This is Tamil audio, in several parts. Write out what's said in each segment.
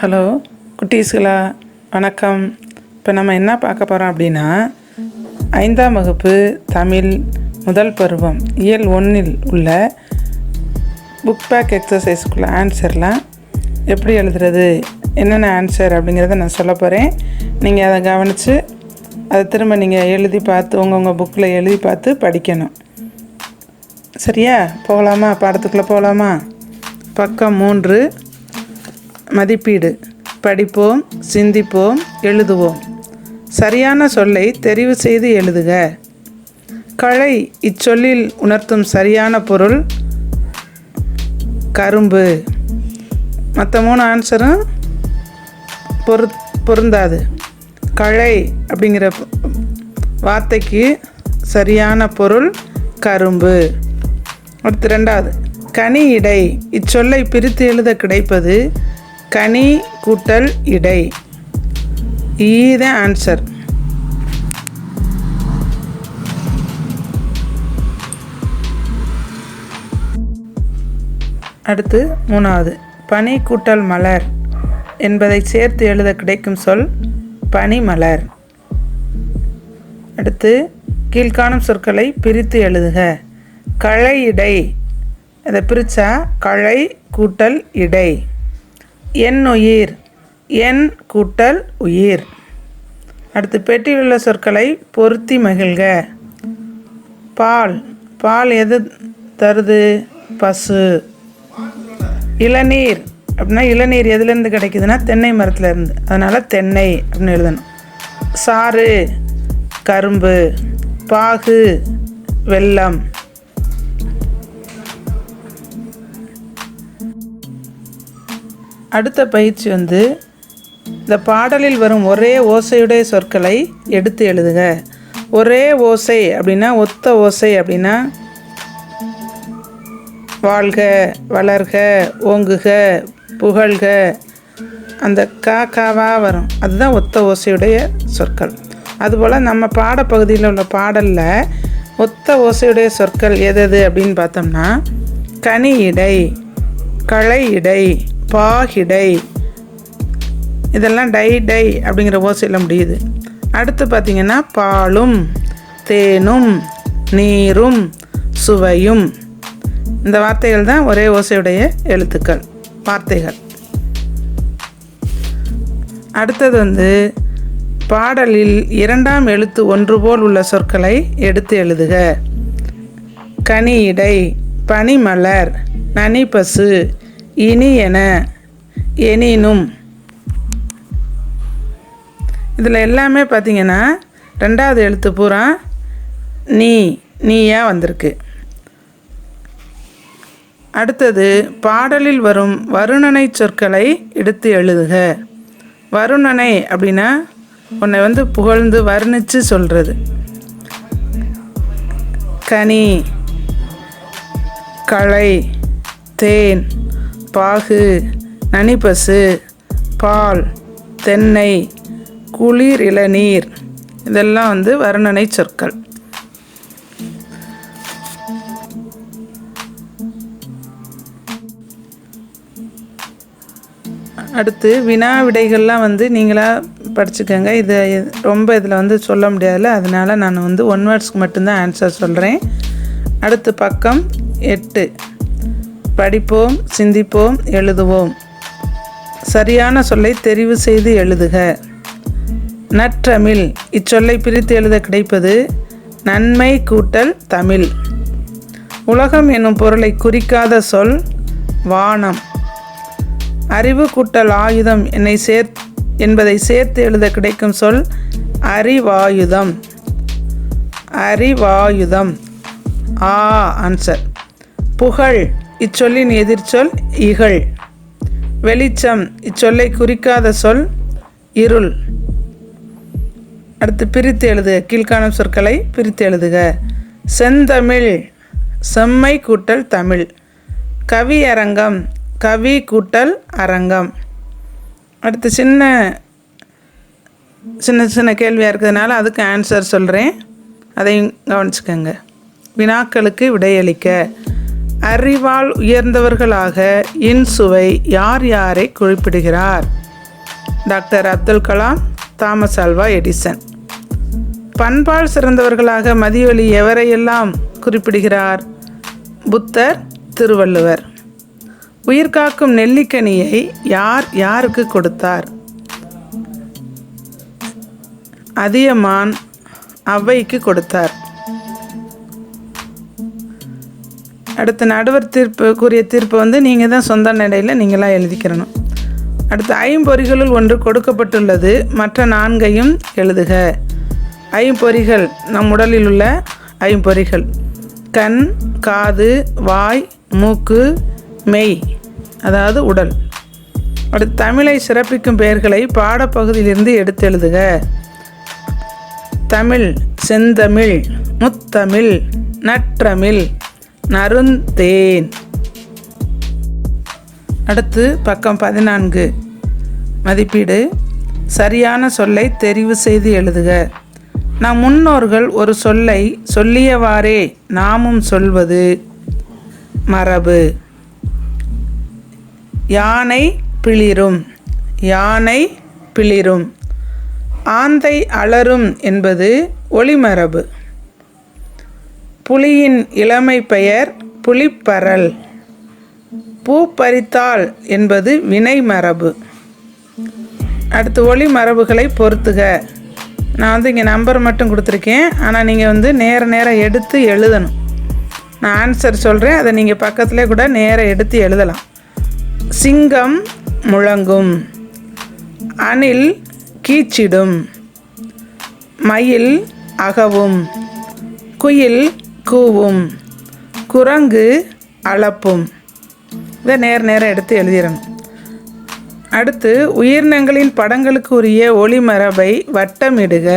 ஹலோ குட்டீஸ்களா வணக்கம். இப்போ நம்ம என்ன பார்க்க போகிறோம் அப்படின்னா ஐந்தாம் வகுப்பு தமிழ் முதல் பருவம் இயல் ஒன்றில் உள்ள புக் பேக் எக்ஸசைஸ்க்குள்ள ஆன்சர்லாம் எப்படி எழுதுறது என்னென்ன ஆன்சர் அப்படிங்கிறத நான் சொல்ல போகிறேன் நீங்கள் அதை கவனித்து அதை திரும்ப நீங்கள் எழுதி பார்த்து உங்கள் உங்கள் புக்கில் எழுதி பார்த்து படிக்கணும். சரியா? போகலாமா? பாடத்துக்குள்ளே போகலாமா? பக்கம் மூன்று. மதிப்பீடு. படிப்போம் சிந்திப்போம் எழுதுவோம். சரியான சொல்லை தெரிவு செய்து எழுதுக. களை இச்சொல்லில் உணர்த்தும் சரியான பொருள் கரும்பு. மற்ற மூணு ஆன்சரும் பொரு பொருந்தாது. களை அப்படிங்கிற வார்த்தைக்கு சரியான பொருள் கரும்பு. அடுத்து ரெண்டாவது. கனி இடை இச்சொல்லை பிரித்து எழுத கிடைப்பது கனி கூட்டல் இடை. ஈத ஆன்சர் அடுத்து மூணாவது. பனி கூட்டல் மலர் என்பதை சேர்த்து எழுத கிடைக்கும் சொல் பனிமலர் அடுத்து கீழ்காணும் சொற்களை பிரித்து எழுதுக. களை இடை. அதை பிரித்தா களை கூட்டல் இடை. என் உயிர் என் கூட்டல் உயிர். அடுத்து பெட்டியில் உள்ள சொற்களை பொருத்தி மகிழ்க. பால் பால் எது தருது? பசு. இளநீர் அப்படின்னா இளநீர் எதுலேருந்து கிடைக்குதுன்னா தென்னை மரத்துலேருந்து. அதனால் தென்னை அப்படின்னு எழுதணும். சாறு கரும்பு பாகு வெல்லம். அடுத்த பயிற்சி வந்து இந்த பாடலில் வரும் ஒரே ஓசையுடைய சொற்களை எடுத்து எழுதுக ஒரே ஓசை அப்படின்னா ஒத்த ஓசை அப்படின்னா வாழ்க வளர்க ஓங்குக புகழ்க. அந்த கா வரும். அதுதான் ஒத்த ஓசையுடைய சொற்கள். அதுபோல் நம்ம பாடப்பகுதியில் உள்ள பாடலில் ஒத்த ஓசையுடைய சொற்கள் எது எது அப்படின்னு பார்த்தோம்னா கனி இடை களை இடை பாகிடை இதெல்லாம் டை டை அப்படிங்கிற ஓசையில் முடியுது. அடுத்து பார்த்திங்கன்னா பாலும் தேனும் நீரும் சுவையும். இந்த வார்த்தைகள் தான் ஒரே ஓசையுடைய எழுத்துக்கள் வார்த்தைகள். அடுத்தது வந்து பாடலில் இரண்டாம் எழுத்து ஒன்று போல் உள்ள சொற்களை எடுத்து எழுதுக. கனியிடை பனிமலர் நனிப்பசு இனியன எனினும். இதில் எல்லாமே பார்த்தீங்கன்னா ரெண்டாவது எழுத்து பூரா நீ நீயா வந்திருக்கு. அடுத்தது பாடலில் வரும் வருணனை சொற்களை எடுத்து எழுதுக. வருணனை அப்படின்னா உன்னை வந்து புகழ்ந்து வர்ணித்து சொல்கிறது கனி களை தேன் பாகு நனிப்பசு பால் தென்னை குளிர் இளநீர். இதெல்லாம் வந்து வர்ணனை சொற்கள். அடுத்து வினா விடைகள்லாம் வந்து நீங்களாக படிச்சுக்கோங்க. இது ரொம்ப இதில் வந்து சொல்ல முடியாதுல்ல. அதனால் நான் வந்து ஒன் வேர்ட்ஸ்க்கு மட்டும்தான் ஆன்சர் சொல்கிறேன் அடுத்து பக்கம் எட்டு. படிப்போம் சிந்திப்போம் எழுதுவோம். சரியான சொல்லை தெரிவு செய்து எழுதுக. நற்றமிழ். இச்சொல்லை பிரித்து எழுத கிடைப்பது நன்மை கூட்டல் தமிழ். உலகம் என்னும் பொருளை குறிக்காத சொல் வானம். அறிவு கூட்டல் ஆயுதம் என்னை சேர் என்பதை சேர்த்து எழுத கிடைக்கும் சொல் அறிவாயுதம். அறிவாயுதம். ஆ ஆன்சர். புகழ். இச்சொல்லின் எதிர்ச்சொல் இகழ். வெளிச்சம் இச்சொல்லை குறிக்காத சொல் இருள். அடுத்து பிரித்து எழுதுக கீழ்காணும் சொற்களை பிரித்து எழுதுக. செந்தமிழ் செம்மை கூட்டல் தமிழ். கவியரங்கம் கவி கூட்டல் அரங்கம். அடுத்து சின்ன சின்ன சின்ன கேள்வியாக இருக்கிறதுனால அதுக்கு ஆன்சர் சொல்கிறேன் அதையும் கவனிச்சுக்கோங்க. வினாக்களுக்கு விடையளிக்க. அறிவால் உயர்ந்தவர்களாக இன்சுவை யார் யாரை குறிப்பிடுகிறார்? Doctor Abdul Kalam Thomas Alva Edison. பண்பால் சிறந்தவர்களாக மதியொலி எவரையெல்லாம் குறிப்பிடுகிறார்? புத்தர் திருவள்ளுவர். உயிர்காக்கும் நெல்லிக்கனியை யார் யாருக்கு கொடுத்தார்? அதியமான் அவ்வைக்கு கொடுத்தார். அடுத்து நடுவர் தீர்ப்புக்குரிய தீர்ப்பு வந்து நீங்கள் தான் சொந்த நடையில் நீங்களாக எழுதிக்கிறணும். அடுத்து ஐம்பொறிகளுள் ஒன்று கொடுக்கப்பட்டுள்ளது. மற்ற நான்கையும் எழுதுக. ஐம்பொறிகள் நம் உடலில் உள்ள ஐம்பொறிகள். கண் காது வாய் மூக்கு மெய் அதாவது உடல். அடுத்து தமிழை சிறப்பிக்கும் பெயர்களை பாடப்பகுதியிலிருந்து எடுத்து எழுதுக. தமிழ் செந்தமிழ் முத்தமிழ் நற்றமிழ். நருந்தேன் அடுத்து பக்கம் பதினான்கு. மதிப்பீடு. சரியான சொல்லை தெரிவு செய்து எழுதுக. நம் முன்னோர்கள் ஒரு சொல்லை சொல்லியவாறே நாமும் சொல்வது. மரபு. யானை பிளிரும். யானை பிளிரும். ஆந்தை அலரும் என்பது ஒளிமரபு. புலியின் இளமை பெயர் புலிப்பரல். பூ பறித்தாள் என்பது வினை மரபு. அடுத்து ஒளி மரபுகளை பொறுத்துக. நான் வந்து இங்கே நம்பர் மட்டும் கொடுத்துருக்கேன். ஆனால் நீங்கள் வந்து நேர நேரம் எடுத்து எழுதணும். நான் ஆன்சர் சொல்கிறேன் அதை நீங்கள் பக்கத்துலேயே கூட நேரம் எடுத்து எழுதலாம். சிங்கம் முழங்கும். அணில் கீச்சிடும். மயில் அகவும். குயில் கூவும். குரங்கு அளப்பும். இதை நேர நேரம் எடுத்து எழுதிடணும் அடுத்து உயிரினங்களின் படங்களுக்கு உரிய ஒளிமரபை வட்டமிடுக.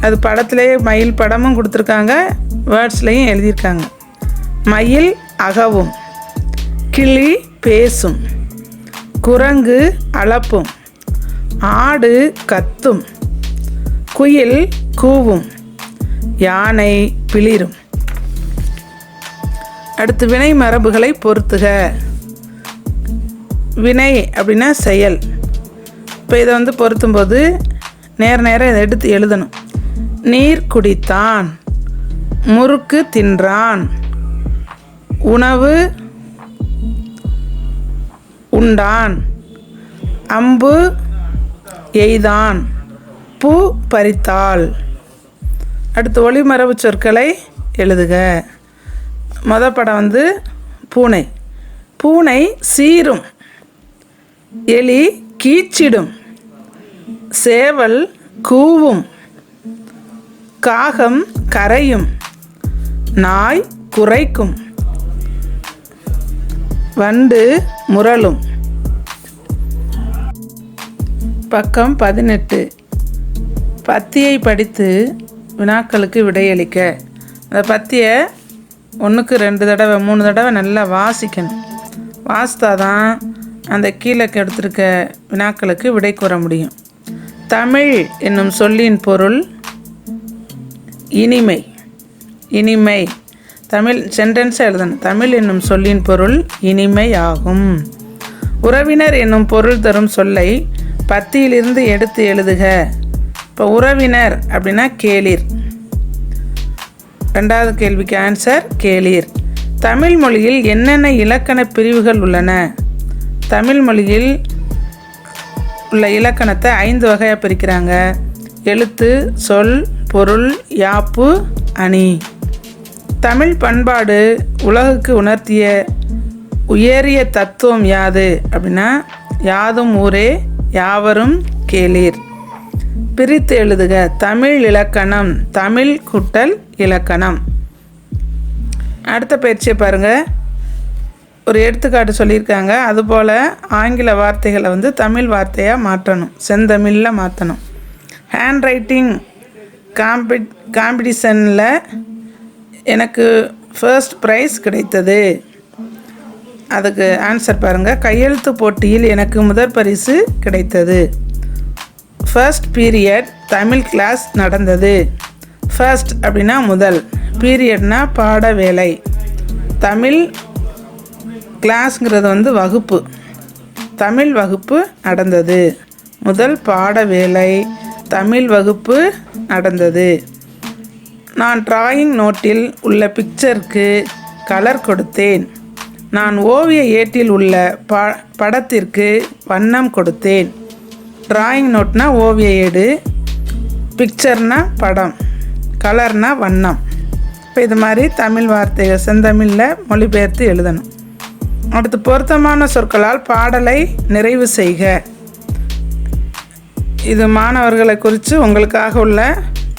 அது படத்துலேயே மயில் படமும் கொடுத்துருக்காங்க வேர்ட்ஸ்லேயும் எழுதியிருக்காங்க. மயில் அகவும் கிளி பேசும் குரங்கு அளப்பும் ஆடு கத்தும் குயில் கூவும். யானை பிளிரும். அடுத்து வினை மரபுகளை பொறுத்துக. வினை அப்படின்னா செயல். இப்போ இதை வந்து பொருத்தும்போது நேர நேரம் இதை எடுத்து எழுதணும். நீர் குடித்தான் முறுக்கு தின்றான் உணவு உண்டான் அம்பு எய்தான் பூ பறித்தாள். அடுத்து ஒளிமரபு சொற்களை எழுதுக. மொத படம் வந்து பூனை. பூனை சீரும் எலி கீச்சிடும். சேவல் கூவும். காகம் கரையும். நாய் குறைக்கும் வண்டு முரளும். பக்கம் பதினெட்டு. பத்தியை படித்து வினாக்களுக்கு விடையளிக்க. அந்த பத்தியை ஒன்றுக்கு ரெண்டு தடவை மூணு தடவை நல்லா வாசிக்கணும். வாசித்தா தான் அந்த கீழே எடுத்திருக்க வினாக்களுக்கு விடை கூற முடியும். தமிழ் என்னும் சொல்லின் பொருள் இனிமை. இனிமை. தமிழ் சென்டென்ஸை எழுதணும். தமிழ் என்னும் சொல்லின் பொருள் இனிமை ஆகும் உறவினர் என்னும் பொருள் தரும் சொல்லை பத்தியிலிருந்து எடுத்து எழுதுக. இப்போ உறவினர் அப்படின்னா கேளிர். ரெண்டாவது கேள்விக்கு ஆன்சர் கேளிர். தமிழ் மொழியில் என்னென்ன இலக்கண பிரிவுகள் உள்ளன? தமிழ் மொழியில் உள்ள இலக்கணத்தை ஐந்து வகையாக பிரிக்கிறாங்க. எழுத்து சொல் பொருள் யாப்பு அணி. தமிழ் பண்பாடு உலகுக்கு உணர்த்திய உயரிய தத்துவம் யாது அப்படின்னா யாதும் ஊரே யாவரும் கேளீர். பிரித்து எழுதுக. தமிழ் இலக்கணம் தமிழ் குட்டல் இலக்கணம். அடுத்த பயிற்சியை பாருங்கள் ஒரு எடுத்துக்காட்டு சொல்லியிருக்காங்க. அதுபோல் ஆங்கில வார்த்தைகளை வந்து தமிழ் வார்த்தையாக மாற்றணும். செந்தமிழில் மாற்றணும் ஹேண்ட் ரைட்டிங் காம்பி காம்படிஷனில் எனக்கு ஃபர்ஸ்ட் ப்ரைஸ் கிடைத்தது. அதுக்கு ஆன்சர் பாருங்கள் கையெழுத்து போட்டியில் எனக்கு முதற் பரிசு கிடைத்தது. ஃபர்ஸ்ட் பீரியட் தமிழ் கிளாஸ் நடந்தது. ஃபர்ஸ்ட் அப்படின்னா முதல். பீரியட்னா பாட வேலை தமிழ் கிளாஸ்ங்கிறது வந்து வகுப்பு. தமிழ் வகுப்பு நடந்தது. முதல் பாட வேலை தமிழ் வகுப்பு நடந்தது. நான் டிராயிங் நோட்டில் உள்ள பிக்சருக்கு கலர் கொடுத்தேன். நான் ஓவிய ஏட்டில் உள்ள ப படத்திற்கு வண்ணம் கொடுத்தேன். ட்ராயிங் நோட்னா ஓவிய ஏடு பிக்சர்னா படம் கலர்னா வண்ணம். இப்போ இது மாதிரி தமிழ் வார்த்தைகள் செந்தமிழில் மொழிபெயர்த்து எழுதணும். அடுத்து பொருத்தமான சொற்களால் பாடலை நிறைவு செய்க. இது மாணவர்களை குறித்து உங்களுக்காக உள்ள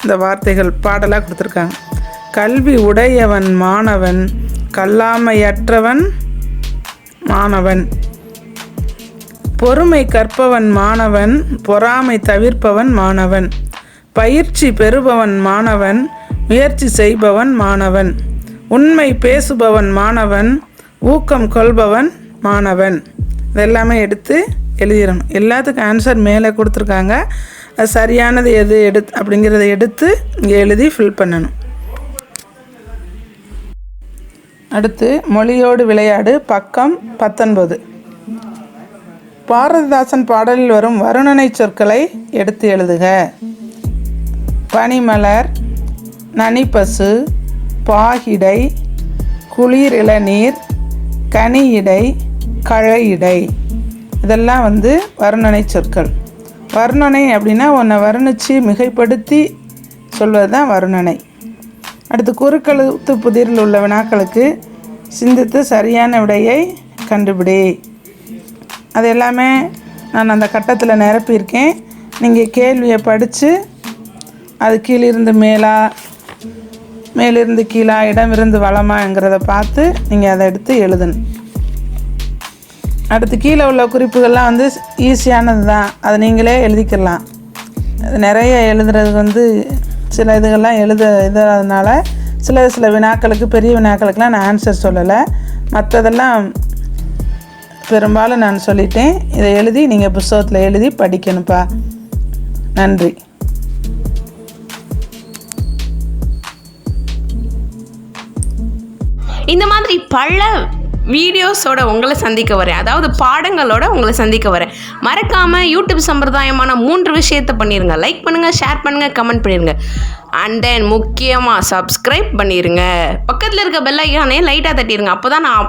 இந்த வார்த்தைகள் பாடலாக கொடுத்துருக்காங்க. கல்வி உடையவன் மாணவன் கல்லாமையற்றவன் மாணவன். பொறுமை கற்பவன் மாணவன் பொறாமை தவிர்ப்பவன் மாணவன். பயிற்சி பெறுபவன் மாணவன் முயற்சி செய்பவன் மாணவன். உண்மை பேசுபவன் மாணவன் ஊக்கம் கொள்பவன் மாணவன். இதெல்லாமே எடுத்து எழுதிடணும். எல்லாத்துக்கும் ஆன்சர் மேலே கொடுத்துருக்காங்க. அது சரியானது எது எடு அப்படிங்கிறத எடுத்து இங்கே எழுதி ஃபில் பண்ணணும். அடுத்து மொழியோடு விளையாடு பக்கம் பத்தொன்பது. பாரதிதாசன் பாடலில் வரும் வருணனை சொற்களை எடுத்து எழுதுக. பனிமலர் நனிப்பசு பாகிடை குளிர் இளநீர் கனியிடை கழையிடை. இதெல்லாம் வந்து வர்ணனை சொற்கள். வர்ணனை அப்படின்னா உன்னை வர்ணித்து மிகைப்படுத்தி சொல்வது தான் வர்ணனை. அடுத்து குறுக்கழுத்து புதிரில் உள்ள வினாக்களுக்கு சிந்தித்து சரியான விடையை கண்டுபிடி. அது எல்லாமே நான் அந்த கட்டத்தில் நிரப்பியிருக்கேன். நீங்கள் கேள்வியை படித்து அது கீழிருந்து மேலாக மேலிருந்து இடம் இடமிருந்து வளமாங்கிறத பார்த்து நீங்கள் அதை எடுத்து எழுதணும். அடுத்து கீழே உள்ள குறிப்புகள்லாம் வந்து ஈஸியானது தான் அதை நீங்களே எழுதிக்கலாம். அது நிறைய எழுதுறது வந்து சில இதுகள்லாம் எழுத இதாதனால சில சில வினாக்களுக்கு பெரிய வினாக்களுக்கெலாம் நான் ஆன்சர் சொல்லலை. மற்றதெல்லாம் பெரும்பாலும் நான் சொல்லிட்டேன். இதை எழுதி நீங்கள் புஸ்தகத்தில் எழுதி படிக்கணும்ப்பா. நன்றி. இந்த மாதிரி பல வீடியோஸோட உங்களை சந்திக்க வரேன். அதாவது பாடங்களோட உங்களை சந்திக்க வரேன். மறக்காமல் யூடியூப் சம்பிரதாயமான மூன்று விஷயத்தை பண்ணிடுங்க லைக் பண்ணுங்கள் ஷேர் பண்ணுங்கள் கமெண்ட் பண்ணிடுங்க அண்ட் தென் முக்கியமாக சப்ஸ்கிரைப் பண்ணிடுங்க பக்கத்தில் இருக்க பெல் ஐக்கானே லைட்டாக தட்டிடுங்க அப்போ தான் நான்